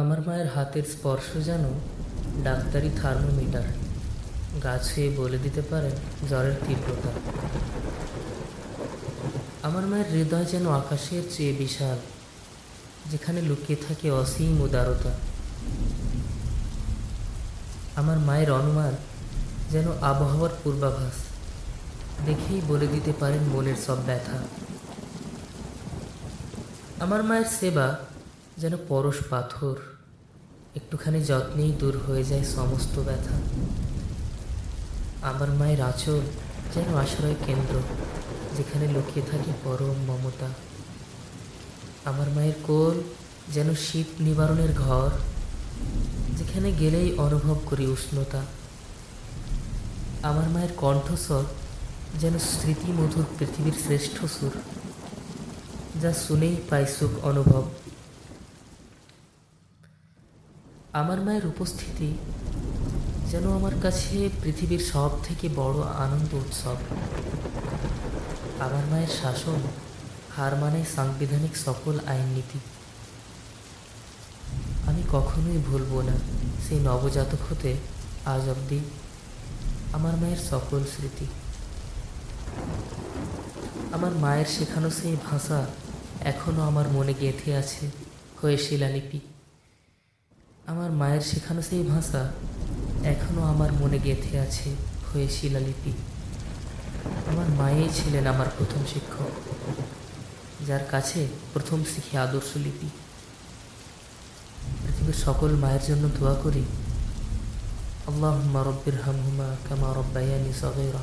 আমার মায়ের হাতের স্পর্শ যেন ডাক্তারি থার্মোমিটার। গা ছুঁয়ে বলে দিতে পারেন জ্বরের তীব্রতা। আমার মায়ের হৃদয় যেন আকাশের চেয়ে বিশাল, যেখানে লুকিয়ে থাকে অসীম উদারতা। আমার মায়ের অনুমান যেন আবহাওয়ার পূর্বাভাস, দেখেই বলে দিতে পারেন মনের সব ব্যথা। আমার মায়ের সেবা যেন পরশ পাথর একটুখানি যত্নেই দূর হয়ে যায় সমস্ত ব্যথা। আমার মায়ের আঁচল যেন আশ্রয় কেন্দ্র, যেখানে লুকিয়ে থাকে পরম মমতা। আমার মায়ের কোল যেন শীত নিবারণের ঘর, যেখানে গেলেই অনুভব করি উষ্ণতা। আমার মায়ের কণ্ঠস্বর যেন স্মৃতি মধুর পৃথিবীর শ্রেষ্ঠ সুর, যা শুনেই পাই সুখ অনুভব। আমার মায়ের উপস্থিতি যেন আমার কাছে পৃথিবীর সব থেকে বড় আনন্দ উৎসব। আমার মায়ের শাসন হার মানে সাংবিধানিক সকল আইন নীতি। আমি কখনোই ভুলবো না, সেই নবজাতক হতে আজ অবধি আমার মায়ের সকল স্মৃতি। আমার মায়ের শেখানো সেই ভাষা এখনও আমার মনে গেঁথে আছে, হয়ে শিলালিপি। আমার মায়ের শেখানো সেই ভাষা এখনও আমার মনে গেঁথে আছে হয়ে শিলালিপি। আমার মায়েই ছিলেন আমার প্রথম শিক্ষক, যার কাছে প্রথম শিখি আদর্শ লিপি। পৃথিবীর সকল মায়ের জন্য দোয়া করি আল্লাহ রব্বির হামহুমা কামা রব্বায়ানি সগৈরা।